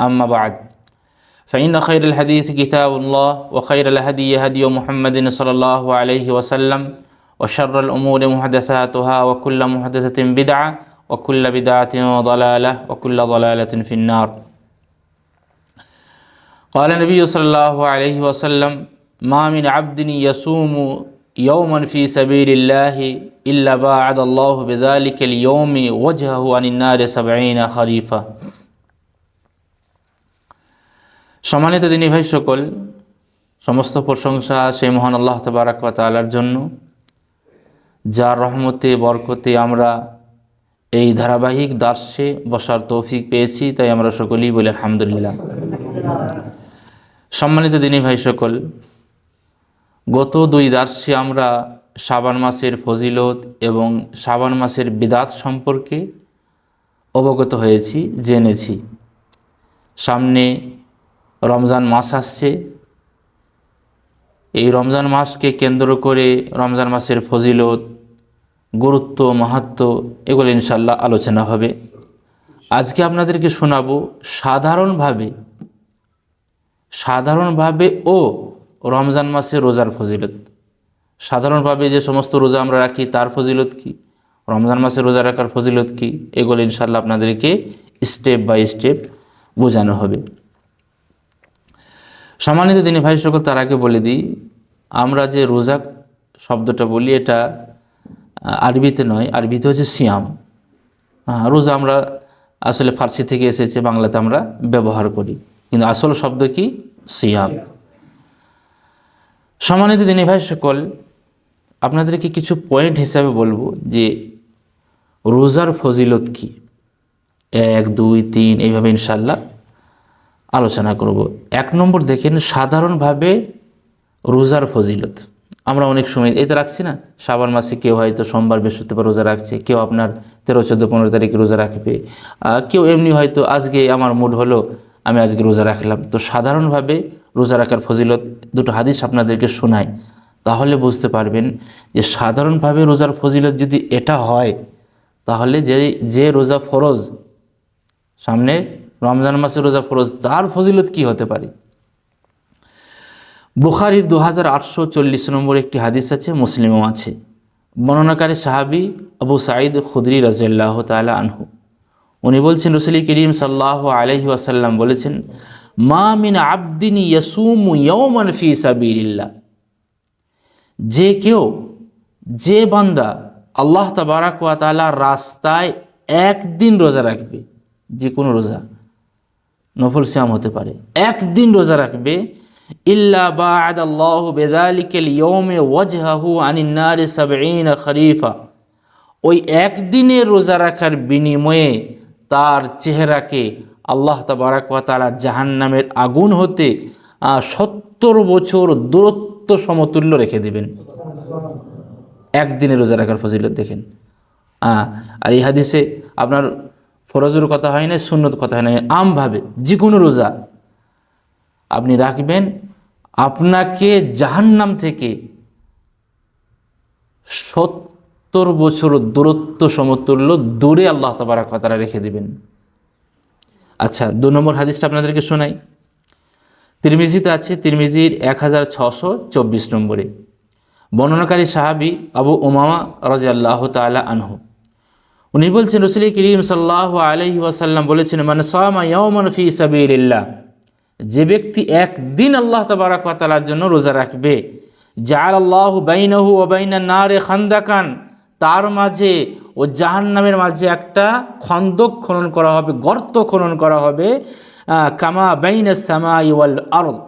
أما بعد فإن خير الحديث كتاب الله وخير الهدي هدي محمد صلى الله عليه وسلم وشر الأمور محدثاتها وكل محدثة بدعة وكل بدعة ضلالة وكل ضلالة في النار. قال النبي صلى الله عليه وسلم ما من عبد يصوم يوما في سبيل الله إلا باعد الله بذلك اليوم وجهه عن النار سبعين خريفا সম্মানিত দিনী ভাই সকল, সমস্ত প্রশংসা সেই মহান আল্লাহ তবারাক ওয়া তাআলার জন্য। যার রহমতে, বরকতে আমরা এই ধারাবাহিক দার্সে বসার তৌফিক পেয়েছি, তাই আমরা সকলেই বলি আলহামদুলিল্লাহ। সম্মানিত দিনী ভাই সকল, গত দুই দার্সে আমরা শাবান মাসের ফজিলত এবং শাবান মাসের বিদাত সম্পর্কে অবগত হয়েছি, জেনেছি। সামনে রমজান মাস আসছে। এই রমজান মাসকে কেন্দ্র করে রমজান মাসের ফজিলত, গুরুত্ব, মাহাত্ম, এগুলো ইনশাল্লাহ আলোচনা হবে। আজকে আপনাদেরকে শোনাবো সাধারণভাবে সাধারণভাবে ও রমজান মাসে রোজার ফজিলত। সাধারণভাবে যে সমস্ত রোজা আমরা রাখি, তার ফজিলত কি? রমজান মাসে রোজা রাখার ফজিলত কি? এগুলো ইনশাল্লাহ আপনাদেরকে স্টেপ বাই স্টেপ বোঝানো হবে। সম্মানিত দিনী ভাই সকল, তার আগে বলে দিই, আমরা যে রোজা শব্দটা বলি, এটা আরবিতে নয়, আরবিতে হচ্ছে সিয়াম। রোজা আমরা আসলে ফার্সি থেকে এসেছে, বাংলাতে আমরা ব্যবহার করি। কিন্তু আসল শব্দ কি? সিয়াম। সম্মানিত দিনী ভাই সকল, আপনাদেরকে কিছু পয়েন্ট হিসাবে বলব যে, রোজার ফজিলত কি? এক, দুই, তিন, এইভাবে ইনশাল্লাহ আলোচনা করব। এক নম্বর দেখেন, সাধারণভাবে রোজার ফজিলত। আমরা অনেক সময়, এই তো রাখছি না শ্রাবণ মাসে কেউ হয়তো সোমবার, বৃহস্পতিবার রোজা রাখছে, কেউ আপনার তেরো, চোদ্দ, পনেরো তারিখে রোজা রাখবে কেউ এমনি হয়তো আজকে আমার মুড হলো, আমি আজকে রোজা রাখলাম। তো সাধারণভাবে রোজা রাখার ফজিলত, দুটো হাদিস আপনাদেরকে শোনাই। তাহলে বুঝতে পারবেন যে সাধারণভাবে রোজার ফজিলত যদি এটা হয়, তাহলে যে যে রোজা ফরজ, সামনে রমজান মাসে রোজা ফরজ, তার ফজিলত কি হতে পারে? বুখারির দু হাজার আটশো চল্লিশ নম্বর একটি হাদিস আছে, মুসলিমও আছে। বর্ণনাকারী সাহাবি আবু সাঈদ খুদরি রাজিয়াল্লাহ তালা আনহু। উনি বলছেন, রসুলি করিম সাল্লাহ আলহি ওয়াসাল্লাম বলেছেন, মা মিন আবদিন ইয়াসুম ইয়ৌমান ফি সাবিল্লাহ যে কেউ, যে বান্দা আল্লাহ তাবারাক তাআলার রাস্তায় একদিন রোজা রাখবে, যে কোনো রোজা নফল শ্যাম হতে পারে। একদিন রোজা রাখবে। ইল্লা বাদ আল্লাহ বেদালিকেল ইয়মে ওয়াজহাহু আনিন্নারে সাবঈনা খরিফা। ওই একদিনের রোজা রাখার বিনিময়ে তার চেহারাকে আল্লাহ তাবারাক ওয়া তাআলা জাহান্নামের আগুন হতে সত্তর বছর দূরত্ব সমতুল্য রেখে দেবেন। একদিনে রোজা রাখার ফজিলত দেখেন। আর এই হাদিসে আপনার ফরজের কথা হয় না সুন্নত কথা হয় না আমভাবে যে কোনো রোজা আপনি রাখবেন, আপনাকে জাহান্নাম থেকে সত্তর বছর দূরত্ব সমতুল্য দূরে আল্লাহ তাবারাক কথাটা রেখে দিবেন। আচ্ছা দু নম্বর হাদিসটা আপনাদেরকে শোনাই। তিরমিজিতে আছে, তিরমিজির এক হাজার ছশো চব্বিশ নম্বরে। বর্ণনাকারী সাহাবি আবু ওমামা রাজি আল্লাহ তালা আনহু। উনি বলছেন, রসুল করিম সাল্লাহ আলহি ওয়াসাল্লাম বলেছেন মানে সামা ফি সাবিল্লাহ যে ব্যক্তি একদিন আল্লাহ তবারাক তালার জন্য রোজা রাখবে যার আল্লাহ বাইনাহু ও বাইনা নারে খান্দাকান, তার মাঝে ও জাহান্নামের মাঝে একটা খন্দক খনন করা হবে, গর্ত খনন করা হবে কামা বাইনা সামা ওয়াল আরদ।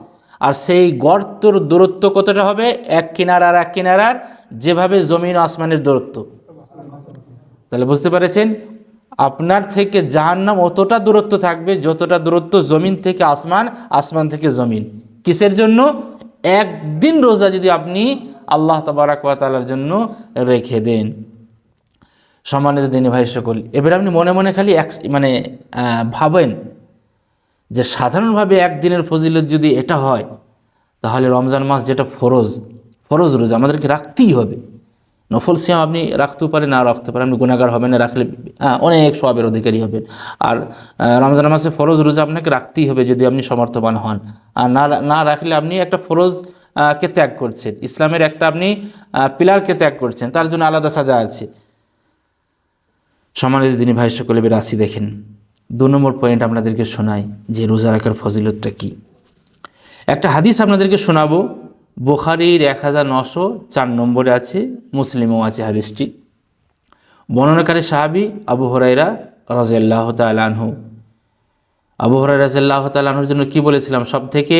আর সেই গর্তর দূরত্ব কতটা হবে? এক কিনার আর এক কিনারার, যেভাবে জমিন আসমানের দূরত্ব। তাহলে বুঝতে পেরেছেন? আপনার থেকে জাহান্নাম অতটা দূরত্ব থাকবে যতটা দূরত্ব জমিন থেকে আসমান আসমান থেকে জমিন। কিসের জন্য? একদিন রোজা যদি আপনি আল্লাহ তাবারাকালার জন্য রেখে দেন। সম্মানিত দিনী ভাই সকল, এবার আপনি মনে মনে খালি এক মানে ভাবেন যে সাধারণভাবে একদিনের ফজিলত যদি এটা হয়, তাহলে রমজান মাস যেটা ফরজ ফরজ রোজা আমাদেরকে রাখতেই হবে। নফল সিয়াম আপনি রাখতেও পারেন না রাখতে পারেন। আপনি গুণাগার হবেন না রাখলে হ্যাঁ, অনেক সবের অধিকারী হবেন। আর রমজান মাসে ফরজ রোজা আপনাকে রাখতেই হবে যদি আপনি সমর্থবান হন। আর না না রাখলে আপনি একটা ফরজ কে ত্যাগ করছেন। ইসলামের একটা আপনি পিলারকে ত্যাগ করছেন তার জন্য আলাদা সাজা আছে। সম্মানিত দিনী ভাই সকলে আসি দেখেন। দু নম্বর পয়েন্ট আপনাদেরকে শোনাই যে রোজা রাখার ফজিলতটা কী? একটা হাদিস আপনাদেরকে শোনাবো। বোখারির এক হাজার নশো চার নম্বরে আছে, মুসলিমও আছে হাদিসটি। বর্ণনাকারী সাহাবি আবু হরাইরা রাজিয়াল্লাহ তালানহু আবু হরাই রাজিয়াল্লাহ তালানহুর জন্য কি বলেছিলাম? সব থেকে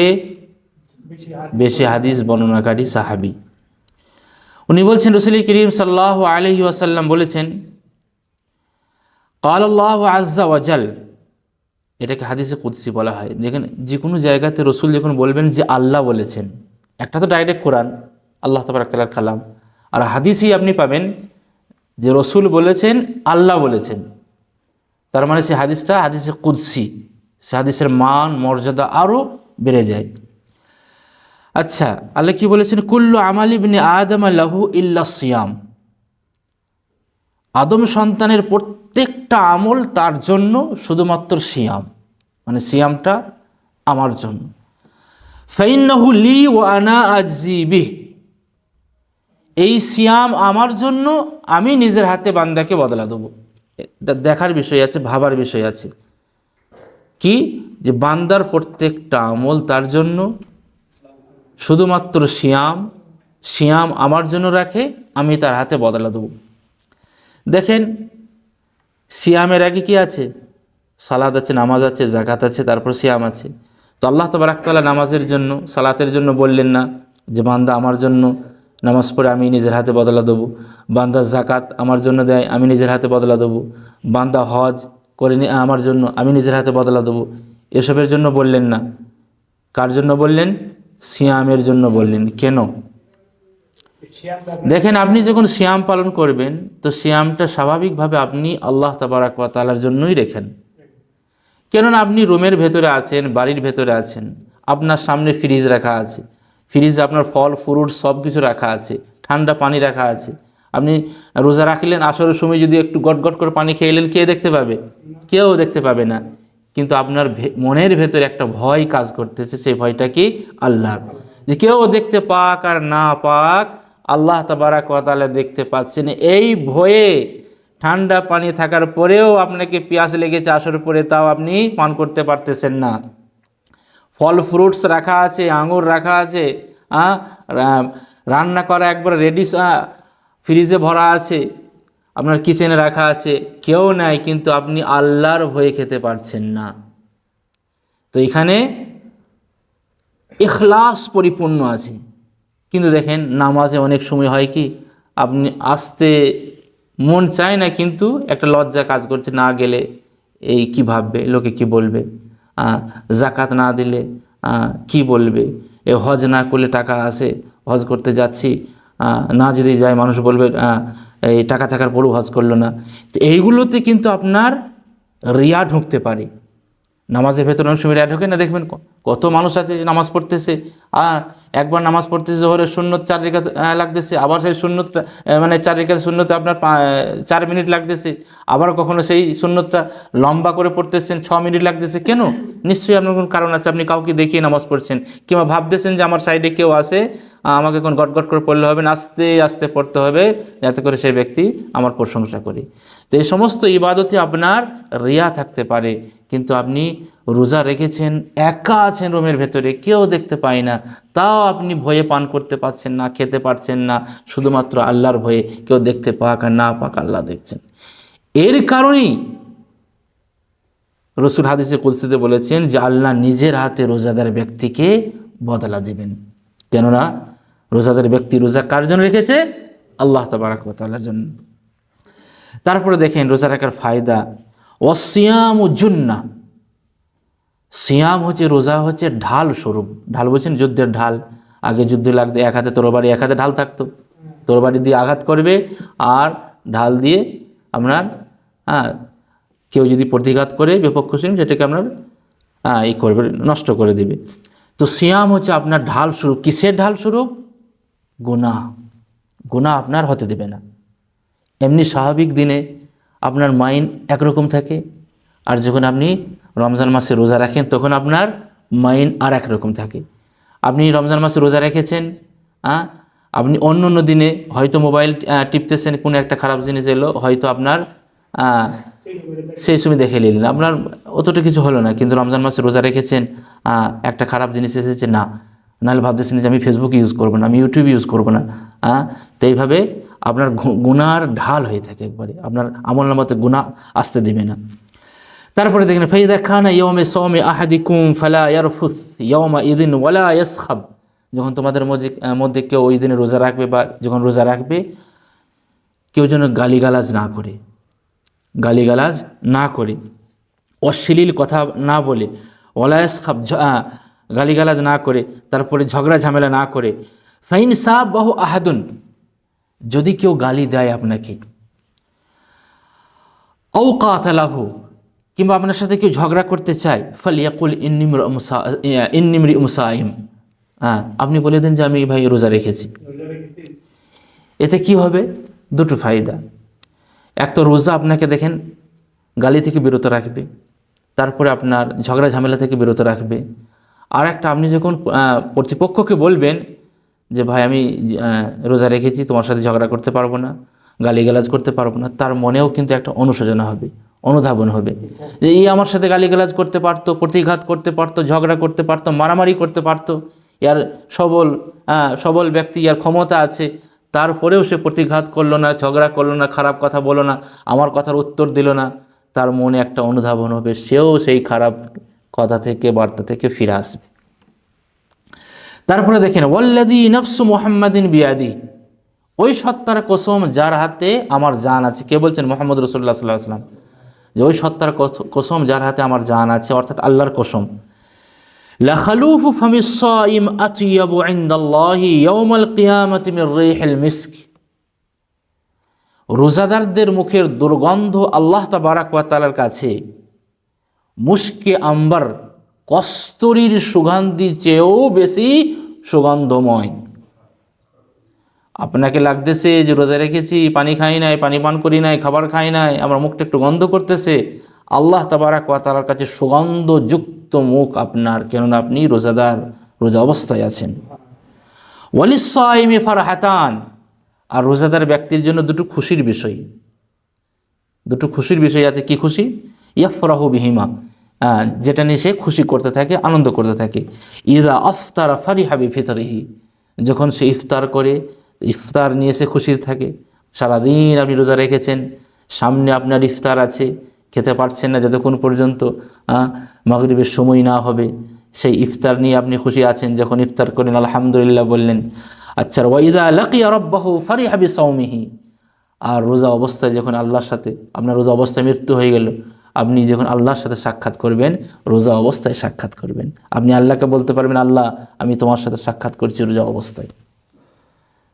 বেশি হাদিস বর্ণনাকারী সাহাবি। উনি বলছেন, রসুল করিম সাল্লাহ আলহি ওয়াসাল্লাম বলেছেন, কাল আল্লাহ আজ্জা ওয়াজাল এটাকে হাদিসে কুদসি বলা হয়। দেখেন যে কোনো জায়গাতে রসুল যখন বলবেন যে আল্লাহ বলেছেন একটা তো ডাইরেক্ট কোরআন, আল্লাহ তালার কালাম। আর হাদিসই আপনি পাবেন যে রসুল বলেছেন, আল্লাহ বলেছেন। তার মানে সে হাদিসটা, হাদিসে কুদসি। সে হাদিসের মান, মর্যাদা আরও বেড়ে যায়। আচ্ছা আল্লাহ কি বলেছেন? কুল্লু আমালি বিনে আদম লাহু ইল্লা সিয়াম। আদম সন্তানের প্রত্যেকটা আমল তার জন্য শুধুমাত্র সিয়াম। মানে সিয়ামটা আমার জন্য। ফাইন্নাহু লি ও আনা আজিবিহ এই সিয়াম আমার জন্য, আমি নিজের হাতে বান্দাকে বদলা দেবো। এটা দেখার বিষয় আছে, ভাবার বিষয় আছে। কি? যে বান্দার প্রত্যেকটা আমল তার জন্য। শুধুমাত্র সিয়াম সিয়াম আমার জন্য রাখে, আমি তার হাতে বদলা দেবো। দেখেন, সিয়ামের আগে কি আছে? সালাদ আছে, নামাজ আছে জাকাত আছে, তারপর সিয়াম আছে। তো আল্লাহ তবরাকতালা নামাজের জন্য, সালাতের জন্য বললেন না যে, বান্দা আমার জন্য নামাজ পড়ে আমি নিজের হাতে বদলা দেবো। বান্দা জাকাত আমার জন্য দেয়, আমি নিজের হাতে বদলা দেবো। বান্দা হজ করে আমার জন্য আমি নিজের হাতে বদলা দেবো। এসবের জন্য বললেন না। কার জন্য বললেন? সিয়ামের জন্য বললেন। কেন? দেখেন, আপনি যখন সিয়াম পালন করবেন, তো সিয়ামটা স্বাভাবিকভাবে আপনি আল্লাহ তাবারাক ওয়া জন্যই রেখেন। কেননা আপনি রুমের ভেতরে আছেন, বাড়ির ভেতরে আছেন, আপনার সামনে ফ্রিজ রাখা আছে ফ্রিজে আপনার ফল ফ্রুট সব কিছু রাখা আছে, ঠান্ডা পানি রাখা আছে। আপনি রোজা রাখলেন, আসরের সময় যদি একটু গট গট করে পানি খেয়ে এলেন, কে দেখতে পাবে? কেউ দেখতে পাবে না। কিন্তু আপনার মনের ভেতরে একটা ভয় কাজ করতেছে, সেই ভয়টা কি? আল্লাহর। যে কেউ দেখতে পাক আর না পাক, আল্লাহ তাবারাক তাআলা দেখতে পাচ্ছেন। এই ভয়ে ঠান্ডা পানি থাকার পরেও আপনাকে পেঁয়াজ লেগেছে আসর পরে তাও আপনি পান করতে পারতেছেন না। ফল ফ্রুটস রাখা আছে, আঙুর রাখা আছে রান্না করা একবার রেডি ফ্রিজে ভরা আছে, আপনার কিচেনে রাখা আছে, কেউ নাই, কিন্তু আপনি আল্লাহর ভয়ে খেতে পারছেন না। তো এখানে ইখলাস পরিপূর্ণ আছে। কিন্তু দেখেন, নামাজে অনেক সময় হয় কি, আপনি আসতে মন চায় না কিন্তু একটা লজ্জা কাজ করছে, না গেলে এই কি ভাববে, লোকে কি বলবে? জাকাত না দিলে কি বলবে? এ হজ না করলে টাকা আসে হজ করতে যাচ্ছি না যদি যায় মানুষ বলবে এই টাকা থাকার পরেও হজ করল না। তো এইগুলোতে কিন্তু আপনার রিয়া ঢুকতে পারে। নামাজের ভেতরে অনেক সময় রিয়া ঢোকে না, দেখবেন কত মানুষ আছে নামাজ পড়তেছে? একবার নামাজ পড়তেছে জোহরের শূন্যত চার রেখা লাগতেছে, আবার সেই শূন্যতটা মানে চার রেখা শূন্যতে আপনার চার মিনিট লাগতেছে, আবার কখনো সেই শূন্যতটা লম্বা করে পড়তেছেন, ছ মিনিট লাগতেছে, কেন? নিশ্চয়ই আপনার কোনো কারণ আছে, আপনি কাউকে দেখিয়ে নামাজ পড়ছেন, কিংবা ভাবতেছেন যে আমার সাইডে কেউ আসে আমাকে এখন গট গট করে পড়লে হবে না, আস্তে আস্তে পড়তে হবে, যাতে করে সেই ব্যক্তি আমার প্রশংসা করে। তো এই সমস্ত ইবাদতে আপনার রিয়া থাকতে পারে, কিন্তু আপনি রোজা রেখেছেন, একা আছেন রুমের ভেতরে, কেউ দেখতে পায় না। তাও আপনি ভয়ে পান করতে পারছেন না, খেতে পারছেন না। শুধুমাত্র আল্লাহর ভয়ে কেউ দেখতে পাক আর না পাক আল্লাহ দেখছেন। এর কারণেই রসুল হাদিসে কুলসিতে বলেছেন যে, আল্লাহ নিজের হাতে রোজাদার ব্যক্তিকে বদলা দেবেন। কেননা রোজাদার ব্যক্তি রোজা কার জন্য রেখেছে? আল্লাহ তবারাক তাল্লার জন্য। তারপরে দেখেন রোজা রাখার ফায়দা অসিয়াম জুন্না সিয়াম হচ্ছে রোজা হচ্ছে ঢাল স্বরূপ। ঢাল বলছেন যুদ্ধের ঢাল। আগে যুদ্ধে লাগতো, এক হাতে তরবারি এক হাতে ঢাল থাকতো। তরবারি দিয়ে আঘাত করবে আর ঢাল দিয়ে আপনার হ্যাঁ কেউ যদি প্রতিঘাত করে, বিপক্ষ শ্রেণি সেটাকে আপনার হ্যাঁ ই করবে, নষ্ট করে দেবে। তো সিয়াম হচ্ছে আপনার ঢাল স্বরূপ। কিসের ঢাল স্বরূপ? গুনাহ। গুনাহ আপনার হতে দেবে না। এমনি স্বাভাবিক দিনে আপনার মাইন্ড একরকম থাকে। আর যখন আপনি রমজান মাসে রোজা রাখেন, তখন আপনার মাইন্ড আর এক রকম থাকে। আপনি রমজান মাসে রোজা রেখেছেন হ্যাঁ আপনি অন্য অন্য দিনে হয়তো মোবাইল টিপতেছেন, কোনো একটা খারাপ জিনিস এলো, হয়তো আপনার সেই সময় দেখে নিলেন। আপনার অতটা কিছু হলো না, কিন্তু রমজান মাসে রোজা রেখেছেন একটা খারাপ জিনিস এসেছে, না। নাহলে ভাবতেছেন যে আমি ফেসবুক ইউজ করব না, আমি ইউটিউব ইউজ করব না হ্যাঁ তো এইভাবে আপনার গুনার ঢাল হয়ে থাকে একবারে। আপনার আমল নামাতে গুণা আসতে দেবে না। তারপরে দেখেন, ফাইদা খানা ইয়মে সৌমে আহাদিকুম ফালা ইয়ারফুস ইয়মা ইদিন ওয়ালা ইয়াসখাব। যখন তোমাদের মধ্যে মধ্যে কেউ ওই দিনে রোজা রাখবে বা যখন রোজা রাখবে, কেউ যেন গালিগালাজ না করে। গালিগালাজ না করে। অশ্লীল কথা না বলে। ওলায়স খাব গালিগালাজ না করে। তারপরে ঝগড়া ঝামেলা না করে। ফাইন সাহ বাহু আহাদুন। যদি কেউ গালি দেয় আপনাকে ঔ কাতালাহু কিংবা আপনার সাথে কেউ ঝগড়া করতে চায় ফালিয়াকুল ইন্নিমর ইন্নিমরি মুসাহিম হ্যাঁ আপনি বলে দেন যে আমি ভাই রোজা রেখেছি। এতে কি হবে? দুটো ফায়দা। এক তো রোজা আপনাকে দেখেন গালি থেকে বিরত রাখবে তারপরে আপনার ঝগড়া ঝামেলা থেকে বিরত রাখবে। আর একটা আপনি যখন আহ, প্রতিপক্ষকে বলবেন যে ভাই আমি রোজা রেখেছি তোমার সাথে ঝগড়া করতে পারব না গালিগালাজ করতে পারব না তার মনেও কিন্তু একটা অনুশোচনা হবে। অনুধাবন হবে। যে এই আমার সাথে গালিগালাজ করতে পারতো প্রতিঘাত করতে পারতো ঝগড়া করতে পারতো মারামারি করতে পারতো ইয়ার সবল আহ, সবল ব্যক্তি ইয়ার ক্ষমতা আছে তারপরেও সে প্রতিঘাত করল না ঝগড়া করল না খারাপ কথা বলো না আমার কথার উত্তর দিল না তার মনে একটা অনুধাবন হবে সেও সেই খারাপ কথা থেকে বার্তা থেকে ফিরে আসবে। তারপরে দেখেন ওয়াল্লাদি নফসু মোহাম্মদিন বিয়াদি ওই সত্তার কসম যার হাতে আমার জান আছে। কে বলছেন? মোহাম্মদ রসুল্লাহ সাল্লাহ আসলাম যে ওই সত্তার কস- কসম যার হাতে আমার জান আছে, অর্থাৎ আল্লাহর কসম। লাখালুফু ফামিসাইম আতিয়াবু ইনদাল্লাহি ইয়াউমাল কিয়ামাতি মির রিহিল মিস্ক। রোজাদারদের মুখের দুর্গন্ধ আল্লাহ তাবারাক ওয়া তাআলার কাছে। মুস্কে আম্বার কস্তরীর সুগন্ধি চেয়েও বেশি সুগন্ধময়। আপনাকে লাগতেছে যে রোজা রেখেছি, পানি খাই নাই, পানি পান করি নাই, খাবার খাই নাই, আমার মুখটা একটু গন্ধ করতেছে। আল্লাহ তাবারাক ওয়া তাআলার কাছে সুগন্ধযুক্ত মুখ আপনার, কেননা আপনি রোজাদার, রোজা অবস্থায় আছেন। ওয়ালিসাইমি ফারহাতান, আর রোজাদার ব্যক্তির জন্য দুটো খুশির বিষয়। দুটো খুশির বিষয় আছে, কি খুশি? ইয়াফরাহু বিহিমা যেটা নিয়ে সে খুশি করতে থাকে, আনন্দ করতে থাকে। ইদা আফতারা ফারিহাবি ফিতরিহি যখন সে ইফতার করে ইফতার নিয়ে সে খুশি থাকে। সারাদিন আপনি রোজা রেখেছেন, সামনে আপনার ইফতার আছে, খেতে পারছেন না যতক্ষণ পর্যন্ত মাগরিবের সময় না হবে, সেই ইফতার নিয়ে আপনি খুশি আছেন, যখন ইফতার করেন, আলহামদুলিল্লাহ বললেন আচ্ছা ওয়াইদা লাকিয়া রব্বাহু ফারিহাবি সৌমিহি আর রোজা অবস্থায় যখন আল্লাহর সাথে, আপনার রোজা অবস্থায় মৃত্যু হয়ে গেল, আপনি যখন আল্লাহর সাথে সাক্ষাৎ করবেন, রোজা অবস্থায় সাক্ষাৎ করবেন। আপনি আল্লাহকে বলতে পারবেন, আল্লাহ, আমি তোমার সাথে সাক্ষাৎ করছি রোজা অবস্থায়।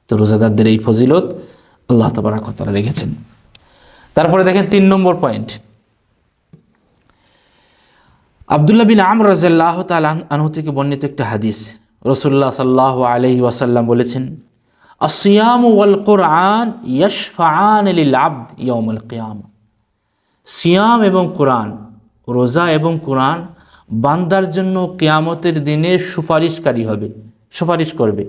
তো রোজাদারদের এই ফজিলত আল্লাহ তবরাকতারা রেখেছেন। তারপরে দেখেন তিন নম্বর পয়েন্ট। আবদুল্লাহ বিন আমর রাজাল্লাহ তাল আনহু থেকে বর্ণিত একটা হাদিস। রসুল্লাহ সাল্লাহ আলহি ওয়াসাল্লাম বলেছেন আসিয়াম ওয়াল কোরআন ইয়শফান লিল আব্দ ইয়মল কিয়ামা। সিয়াম এবং কোরআন, রোজা এবং কোরআন বান্দার জন্য কেয়ামতের দিনে সুপারিশকারী হবে, সুপারিশ করবে।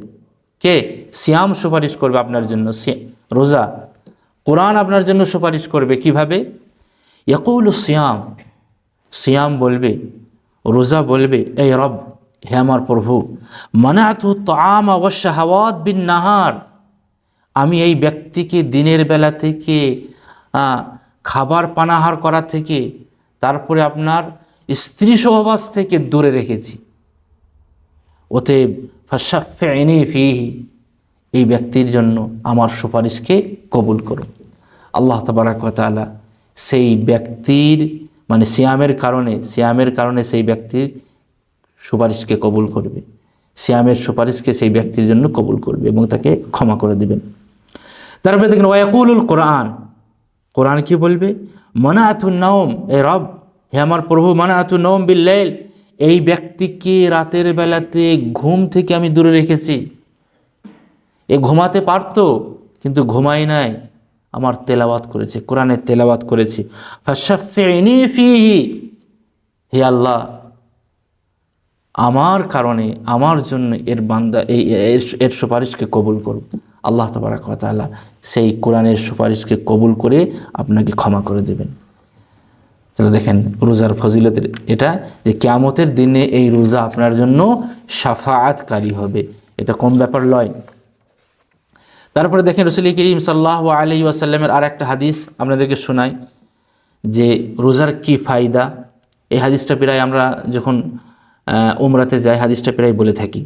কে? সিয়াম সুপারিশ করবে আপনার জন্য রোজা। কোরআন আপনার জন্য সুপারিশ করবে কীভাবে? ইয়াকুল সিয়াম সিয়াম বলবে, রোজা বলবে, এই রব, হে আমার প্রভু মানাতু তাম অবশ্যাহাওয়াত বিন নাহার। আমি এই ব্যক্তিকে দিনের বেলা থেকে খাবার পানাহার করা থেকে, তারপরে আপনার স্ত্রী সহবাস থেকে দূরে রেখেছি। অতএব ফাশাফিনি ফিহি, এই ব্যক্তির জন্য আমার সুপারিশকে কবুল করুন আল্লাহ তবারাক তাআলা সেই ব্যক্তির মানে সিয়ামের কারণে সিয়ামের কারণে সেই ব্যক্তির সুপারিশকে কবুল করবে। সিয়ামের সুপারিশকে সেই ব্যক্তির জন্য কবুল করবে এবং তাকে ক্ষমা করে দেবেন। তারপরে দেখেন ওয়াকুলুল কোরআন। কোরআন কি বলবে? মনা আতু নওম, এ রব, হে আমার প্রভু মনা আতু নওম বিল্লাইল এই ব্যক্তিকে রাতের বেলাতে ঘুম থেকে আমি দূরে রেখেছি। এ ঘুমাতে পারতো, কিন্তু ঘুমাই নাই। আমার তেলাওয়াত করেছে কোরআনের তেলাওয়াত করেছি। হে আল্লাহ, আমার কারণে, আমার জন্য এর বান্দা এই এর সুপারিশকে কবুল করুন। আল্লাহ তবারাক সেই কোরআনের সুপারিশকে কবুল করে আপনাকে ক্ষমা করে দেবেন। তাহলে দেখেন রোজার ফজিলতের এটা যে কেয়ামতের দিনে এই রোজা আপনার জন্য সাফায়াতকারী হবে। এটা কম ব্যাপার নয় তারপরে দেখেন রসুল করিম সাল্লাহ আলহি ওয়াসাল্লামের আর একটা হাদিস আপনাদেরকে শোনাই যে রোজার কি ফায়দা? এই হাদিসটা প্রায় আমরা যখন আহ, উমরাতে যাই হাদিসটা প্রায় বলে থাকি।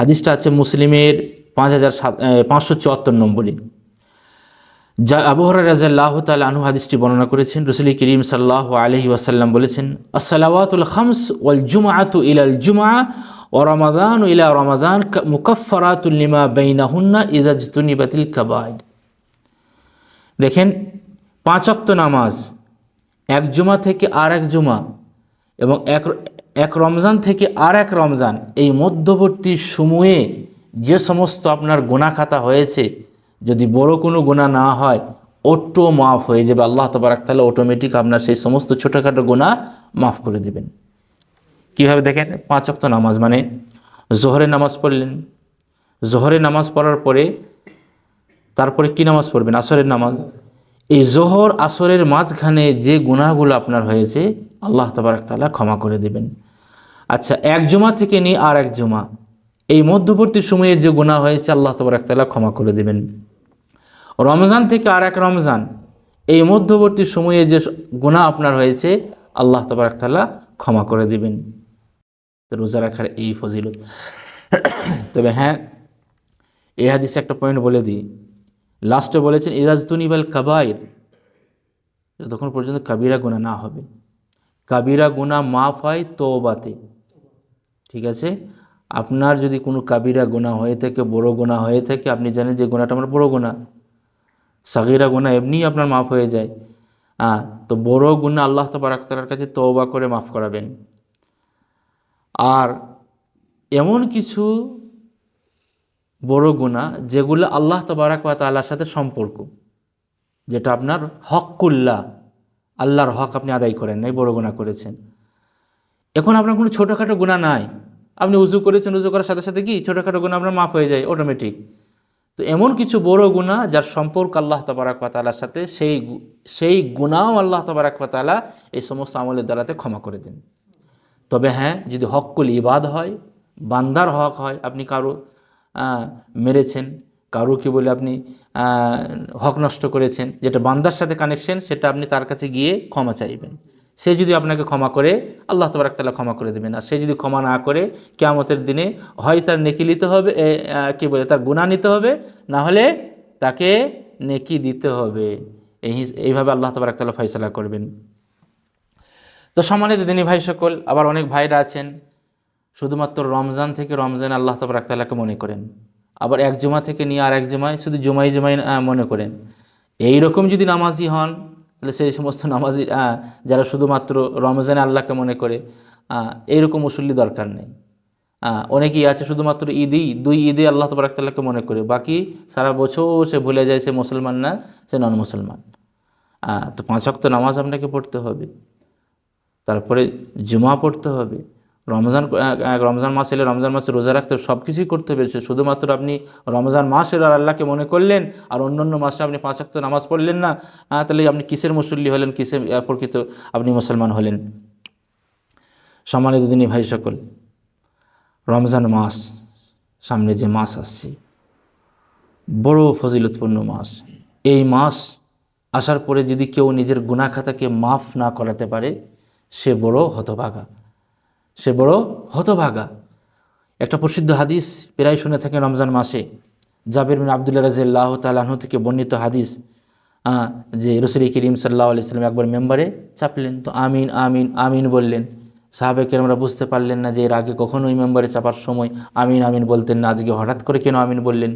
হাদিসটা আছে মুসলিমের পাঁচ হাজার সাত পাঁচশো চুয়াত্তর নম্বরে। যা আবহর রাজাল্লাহ তাল আনু হাদিসটি বর্ণনা করেছেন, রসুল করিম সাল্লাহ আলহি ওয়াসাল্লাম বলেছেন, আসসালাওয়াতুল খামস ওয়াল জুমাআতু ইলাল জুমা ও রমাদান ইলা রমাদান মুকফরাতুল লিমা বাইনাহুন্না ইজাজতুনিবাতিল কাবাইড দেখেন, পাঁচ অক্ত নামাজ, এক জুমা থেকে আর এক জুমা এবং এক এক রমজান থেকে আর এক রমজান, এই মধ্যবর্তী সময়ে যে সমস্ত আপনার গুণা খাতা হয়েছে যদি বড় কোনো গুণা না হয় অটো মাফ হয়ে যাবে। আল্লাহ তবরাক তাহলে অটোমেটিক আপনার সেই সমস্ত ছোটোখাটো গুণা মাফ করে দেবেন। কীভাবে দেখেন? পাঁচ অক্ত নামাজ মানে জোহরে নামাজ পড়লেন। জোহরে নামাজ পড়ার পরে তারপরে কি নামাজ পড়বেন? আসরের নামাজ। এই জোহর আসরের মাঝখানে যে গুণাগুলো আপনার হয়েছে, আল্লাহ তবরাক তাআলা ক্ষমা করে দেবেন। আচ্ছা এক জমা থেকে নিয়ে আর এক জমা। এই মধ্যবর্তী সময়ে যে গুণা হয়েছে, আল্লাহ তবরাক তাআলা ক্ষমা করে দেবেন। রমজান থেকে আর এক রমজান। এই মধ্যবর্তী সময়ে যে গুণা আপনার হয়েছে, আল্লাহ তবরাক তাআলা ক্ষমা করে দেবেন। রোজা রাখার এই ফজিলত। তবে হ্যাঁ এই হাদিসে একটা পয়েন্ট বলে দিই। লাস্টে বলেছেন ইরাজতুনিবাল কাবাইর যতক্ষণ পর্যন্ত কাবিরা গুণা না হবে। কাবিরা গুণা মাফ হয় তোবাতে ঠিক আছে? আপনার যদি কোনো কাবিরা গুণা হয়ে থাকে, বড় গুণা হয়ে থাকে, আপনি জানেন যে গুণাটা আমার বড় গুণা সাগিরা গুণা এমনিই আপনার মাফ হয়ে যায়। হ্যাঁ তো বড় গুণা আল্লাহ তবরাকার কাছে তওবা করে মাফ করাবেন। আর এমন কিছু বড় গুণা যেগুলো আল্লাহ তবারাক ওয়া তাআলার সাথে সম্পর্ক, যেটা আপনার হকুল্লাহ আল্লাহর হক আপনি আদায় করেন নাই, বড় গুণা করেছেন। এখন আপনার কোনো ছোটোখাটো গুণা নাই। আপনি উজু করেছেন, উজু করার সাথে সাথে কি ছোটোখাটো গুণা আপনার মাফ হয়ে যায় অটোমেটিক তো এমন কিছু বড় গুণা যার সম্পর্ক আল্লাহ তবারাক ওয়া তাআলার সাথে, সেই সেই গুণাও আল্লাহ তবারাক ওয়া এই সমস্ত আমলের দ্বারাতে ক্ষমা করে দেন। তবে হ্যাঁ যদি হকুল ইবাদ হয়, বান্দার হক হয়, আপনি কারও মেরেছেন কারও কি বলে আপনি হক নষ্ট করেছেন, যেটা বান্দার সাথে কানেকশন সেটা আপনি তার কাছে গিয়ে ক্ষমা চাইবেন। সে যদি আপনাকে ক্ষমা করে, আল্লাহ তবরাক তাআলা ক্ষমা করে দেবেন। আর সে যদি ক্ষমা না করে, কেয়ামতের দিনে হয় তার নেকি নিতে হবে কি বলে, তার গুণা নিতে হবে, না হলে তাকে নেকি দিতে হবে। এই এইভাবে আল্লাহ তবরাক তাআলা ফয়সালা করবেন। তো সম্মানিত দিনী ভাই সকল, আবার অনেক ভাইরা আছেন, শুধুমাত্র রমজান থেকে রমজান আল্লাহ তবরাক তালাকে মনে করেন। আবার এক জুমা থেকে নিয়ে আর এক জুমায়, শুধু জমাই জুমাই মনে করেন। এই রকম যদি নামাজি হন তাহলে সেই সমস্ত নামাজি যারা শুধুমাত্র রমজানে আল্লাহকে মনে করে এইরকম মুসল্লি দরকার নেই। অনেকেই আছে শুধুমাত্র ঈদই, দুই ঈদে আল্লাহ তবরাক তাল্লাহকে মনে করে, বাকি সারা বছর সে ভুলে যায় সে মুসলমান না, সে নন মুসলমান। তো পাঁচ ওয়াক্ত নামাজ আপনাকে পড়তে হবে, তারপরে জুমা পড়তে হবে রমজান রমজান মাস এলে রমজান মাসে রোজা রাখতে সব কিছুই করতে হবে। শুধুমাত্র আপনি রমজান মাস এলে আর আল্লাহকে মনে করলেন, আর অন্য অন্য মাসে আপনি পাঁচ ওয়াক্ত নামাজ পড়লেন না তাহলে আপনি কিসের মুসল্লি হলেন, কিসের প্রকৃত আপনি মুসলমান হলেন? সম্মানিত দিনী ভাই সকল, রমজান মাস, সামনে যে মাস আসছে, বড় ফজিলতপূর্ণ মাস। এই মাস আসার পরে যদি কেউ নিজের গুণাখাতাকে মাফ না করাতে পারে, সে বড় হতভাগা। সে বড় হতভাগা। একটা প্রসিদ্ধ হাদিস প্রায় শুনে থাকেন রমজান মাসে। জাবির বিন আবদুল্লাহ রাজিয়াল্লাহ তালাহু থেকে বর্ণিত হাদিস যে রসুল করিম সাল্লাহ আলাইসাল্লাম একবার মেম্বারে চাপলেন, তো আমিন আমিন আমিন বললেন। সাহাবেকের আমরা বুঝতে পারলেন না যে এর আগে কখনো ওই মেম্বারে চাপার সময় আমিন আমিন বলতেন না, আজকে হঠাৎ করে কেন আমিন বললেন?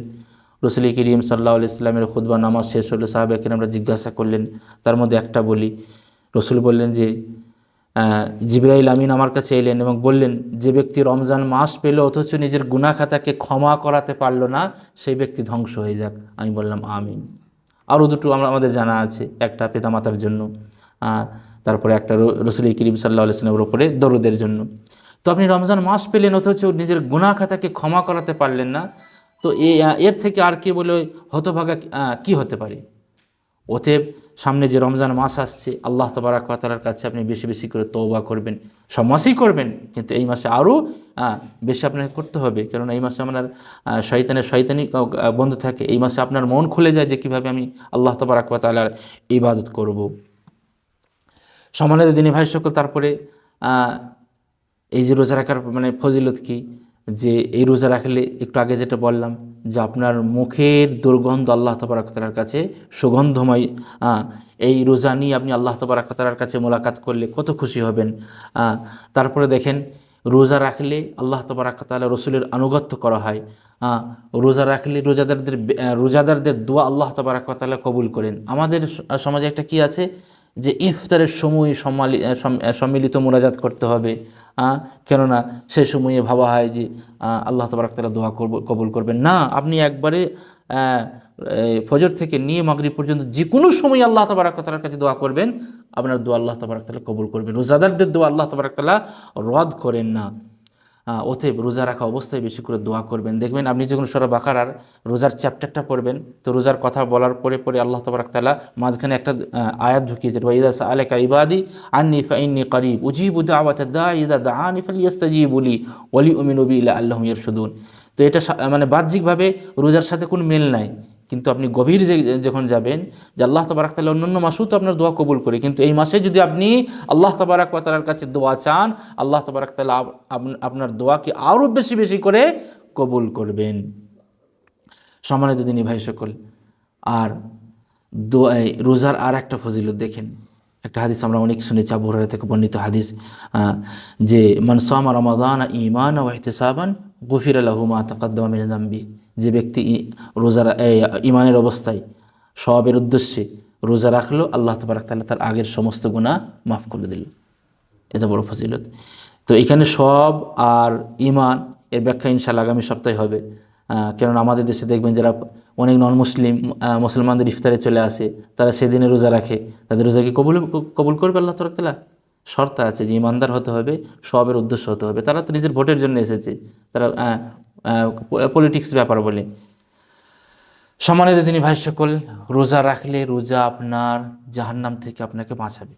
রসুল করিম সাল্লাহ ইসলামের খুদ্া নামাজ শেষ হলো সাহাবেকের আমরা জিজ্ঞাসা করলেন, তার মধ্যে একটা বলি। রসুল বললেন যে জিব্রাইল আমিন আমার কাছে এলেন এবং বললেন, যে ব্যক্তি রমজান মাস পেল, অথচ নিজের গুনা খাতাকে ক্ষমা করাতে পারল না, সেই ব্যক্তি ধ্বংস হয়ে যাক। আমি বললাম, আমিন। আরও দুটো আমরা আমাদের জানা আছে, একটা পিতামাতার জন্য তারপরে একটা রসুল করিম সাল্লাহ আলিয়াল্লামের ওপরে দরুদের জন্য। তো আপনি রমজান মাস পেলেন, অথচ নিজের গুনা খাতাকে ক্ষমা করাতে পারলেন না, তো এর থেকে আর কি বলে হতভাগা কি হতে পারে? অতএব সামনে যে রমজান মাস আসছে, আল্লাহ তবরাকাতার কাছে আপনি বেশি বেশি করে তৌবা করবেন। সব মাসেই করবেন, কিন্তু এই মাসে আরও বেশি আপনাকে করতে হবে। কারণ এই মাসে আপনার শয়তানের শয়তানি বন্ধ থাকে। এই মাসে আপনার মন খুলে যায় যে কীভাবে আমি আল্লাহ তবরাকাতালার ইবাদত করব। সমানের দিনী ভাই সকল, তারপরে এই যে রোজা রাখার মানে ফজিলত কি? যে এই রোজা রাখলে একটু আগে যেটা বললাম যে আপনার মুখের দুর্গন্ধ আল্লাহ তবরাকতালার কাছে সুগন্ধময় এই রোজা নিয়ে আপনি আল্লাহ তবরাকতালার কাছে মোলাকাত করলে কত খুশি হবেন। তারপরে দেখেন রোজা রাখলে আল্লাহ তবরাকতালা রসুলের আনুগত্য করা হয়। রোজা রাখলে রোজাদারদের রোজাদারদের দোয়া আল্লাহ তবরাকতালা কবুল করেন। আমাদের সমাজে একটা কি আছে? যে ইফতারের সময় সমালি সম্মিলিত মোনাজাত করতে হবে কেননা সে সময়ে ভাবা হয় যে আল্লাহ তবরাক তালা দোয়া করব, কবুল করবেন। না, আপনি একবারে ফজর থেকে নিয়ে মাগরি পর্যন্ত যে কোনো সময় আল্লাহ তবরাক তালার কাছে দোয়া করবেন, আপনার দোয়া আল্লাহ তবরাক তালা কবুল করবেন। রোজাদারদের দোয়া আল্লাহ তবরাক তালা রদ করেন না। অতএব রোজা রাখা অবস্থায় বেশি করে দোয়া করবেন। দেখবেন আপনি যখন সরা বাকারার রোজার চ্যাপ্টারটা পড়বেন, তো রোজার কথা বলার পরে পরে আল্লাহ তবরাক তালা মাঝখানে একটা আয়াত ঢুকিয়েছে ওয়াইদা আলেকা ইবাদি আন্নি ফাইন্নি করিব, উজিবু দাওয়াত দা ইদা দা দাআনি ফালিয়াস্তাজিবুলি ওয়ালি উমিনু বি ইলা আল্লাহুম ইয়ারশুদুন। তো এটা মানে বাহ্যিকভাবে রোজার সাথে কোনো মেল নাই। কিন্তু আপনি গভীর যে যখন যাবেন, যে আল্লাহ তবারাক তালা অন্যান্য মাসেও তো আপনার দোয়া কবুল করে। কিন্তু এই মাসে যদি আপনি আল্লাহ তবারাক তালার কাছে দোয়া চান, আল্লাহ তবারাক আপ- আপনার দোয়াকে আরও বেশি বেশি করে কবুল করবেন। সম্মানিত দিনী ভাই সকল, আর দোয়া এই রোজার আর একটা ফজিলত দেখেন। একটা হাদিস আমরা অনেক শুনেছি, আবু থেকে বর্ণিত হাদিস যে মনসামা রমাদান ইমান ও এহতেসাবান গফির আলহুমা তকদ্দমা মিন দাম্বি যে ব্যক্তি রোজা ইমানের অবস্থায় সবের উদ্দেশ্যে রোজা রাখল, আল্লাহ তবরাক তাআলা তার আগের সমস্ত গুনাহ মাফ করে দিল। এত বড় ফজিলত। তো এখানে সব আর ইমান এর ব্যাখ্যা ইনশাল্লাহ আগামী সপ্তাহে হবে। কেননা আমাদের দেশে দেখবেন যারা অনেক নন মুসলিম মুসলমানদের ইফতারে চলে আসে, তারা সেদিনে রোজা রাখে। তাদের রোজা কি কবুল কবুল করবে আল্লাহ তরকতালা শর্ত আছে যে ইমানদার হতে হবে, সবের উদ্দেশ্য হতে হবে। তারা তো নিজের ভোটের জন্য এসেছে। তারা পলিটিক্স ব্যাপার বলে। সম্মানিত তিনি ভাই সকল, রোজা রাখলে রোজা আপনার জাহান্নাম থেকে আপনাকে বাঁচাবে।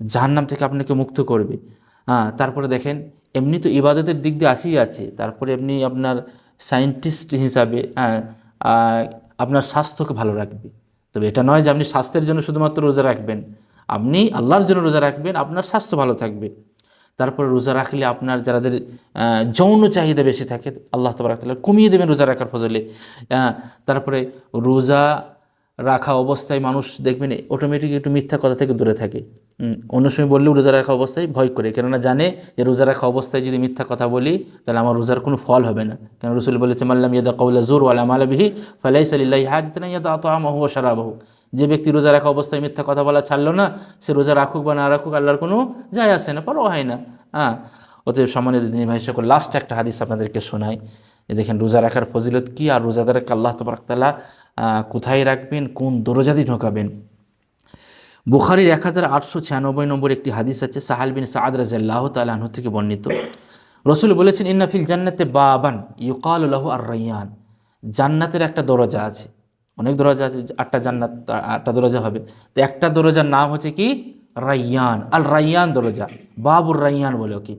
জাহান্নাম থেকে আপনাকে মুক্ত করবে। হ্যাঁ তারপরে দেখেন, এমনি তো ইবাদতের দিক দিয়ে আসিই আছে। তারপরে এমনি আপনার সায়েন্টিস্ট হিসাবে আপনার স্বাস্থ্যকে ভালো রাখবে। তবে এটা নয় যে আপনি স্বাস্থ্যের জন্য শুধুমাত্র রোজা রাখবেন। আপনি আল্লাহর জন্য রোজা রাখবেন আপনার স্বাস্থ্য ভালো থাকবে। তারপরে রোজা রাখলে আপনার আহ, যৌন চাহিদা বেশি থাকে আল্লাহ তবরাক তাআলা কমিয়ে দেবেন রোজা রাখার ফজলে। তারপরে রোজা রাখা অবস্থায় মানুষ দেখবেন অটোমেটিক একটু মিথ্যা কথা থেকে দূরে থাকে। অন্য সময় বললেও রোজা রাখা অবস্থায় ভয় করে কেননা জানে যে রোজা রাখা অবস্থায় যদি মিথ্যা কথা বলি তাহলে আমার রোজার কোনো ফল হবে না। কেন রসুল বলেছে মাল্লাম ইয়াদা কৌলা জোর ওয়ালা মালাবিহি ফালাই সাল্লাহ হাজতনা ইয়াদা আত আমাহু সারাবাহু যে ব্যক্তি রোজা রাখা অবস্থায় মিথ্যা কথা বলা ছাড়লো না, সে রোজা রাখুক বা না রাখুক, আল্লাহর কোনো যায় আসে না পরও হয় না। হ্যাঁ অতএব সম্মানিত দিনী ভাই সকল লাস্ট একটা হাদিস আপনাদেরকে শোনাই। দেখেন, রোজা রাখার ফজিলত কী আর রোজাদারকে আল্লাহ তবরাকতালা কোথায় রাখবেন, কোন দরজাদি ঢোকাবেন? বুখারির এক হাজার আটশো ছিয়ানব্বই নম্বর একটি হাদিস আছে, সাহাল বিন সাদ রাজাল্লাহ তালাহ থেকে বর্ণিত। রসুল বলেছেন ইন্নাফিল জান্নাতে বাবান ইউকাল আর রাইয়ান জান্নাতের একটা দরজা আছে। অনেক দরজা আছে, আটটা জান্নাত, আটটা দরজা হবে। তো একটা দরজার নাম হচ্ছে কি? রাইয়ান। আল রাইয়ান দরজা। বাবুর রাইয়ান বলে ওকে।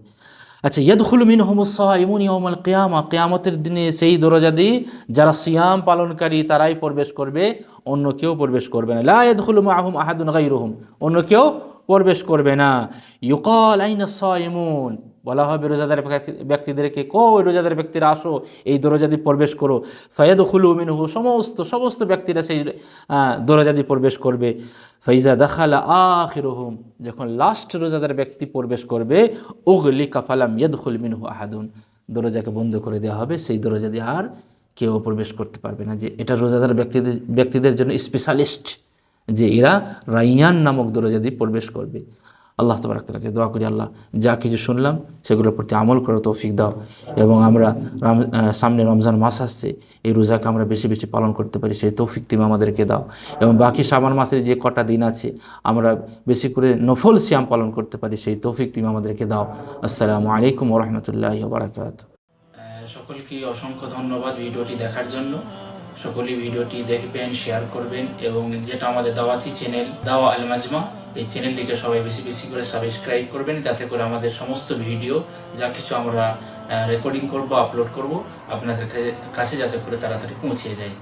আচ্ছা ইয়াদখুল মিন হোমসাইমুন ইয়মাল কেয়ামা। কেয়ামতের দিনে সেই দরজা দিয়ে যারা সিয়াম পালনকারী তারাই প্রবেশ করবে, অন্য কেউ প্রবেশ করবে না। লা ইয়াদখুলু মাআহুম আহাদুন গায়রুহুম। অন্য কেউ প্রবেশ করবে না। ইউকাল আইনা সাইমুন। বলা হবে রোজাদার ব্যক্তিদেরকে কো রোজাদার ব্যক্তিরা আসো এই দরজা দিয়ে প্রবেশ করো। ফয়েদ খুলু মিনহু সমস্ত সমস্ত ব্যক্তিরা সেই আহ, দরজা প্রবেশ করবে। ফাইজা দেখালা আখিরহুম যখন লাস্ট রোজাদার ব্যক্তি প্রবেশ করবে ওগলি কাফালাম ইয়াদখুল মিনহু আহাদুন। দরজাকে বন্ধ করে দেওয়া হবে সেই দরজা দিয়ে আর কেউ প্রবেশ করতে পারবে না। যে এটা রোজাদার ব্যক্তিদের ব্যক্তিদের জন্য স্পেশালিস্ট যে এরা রাইয়ান নামক দরজা দিয়ে প্রবেশ করবে। আল্লাহ তালাকে দোয়া করি, আল্লাহ যা কিছু শুনলাম সেগুলোর প্রতি আমল করার তৌফিক দাও এবং আমরা সামনে রমজান মাস আসছে, এই রোজাকে আমরা বেশি বেশি পালন করতে পারি, সেই তৌফিক তুমি আমাদেরকে দাও এবং বাকি সাবান মাসের যে কটা দিন আছে, আমরা বেশি করে নফল সিয়াম পালন করতে পারি, সেই তৌফিক তুমি আমাদেরকে দাও। আসসালামু আলাইকুম ওরহমতুল্লাহ বারাকাত সকলকে অসংখ্য ধন্যবাদ ভিডিওটি দেখার জন্য। সকলেই ভিডিওটি দেখবেন শেয়ার করবেন এবং যেটা আমাদের দাওয়াতি চ্যানেল দাওয়া আল মাজমা এই চ্যানেলটিকে সবাই বেশি বেশি করে সাবস্ক্রাইব করবেন, যাতে করে আমাদের সমস্ত ভিডিও যা কিছু আমরা রেকর্ডিং করব আপলোড করব, আপনাদের কাছে যাতে করে তাড়াতাড়ি পৌঁছে যায়।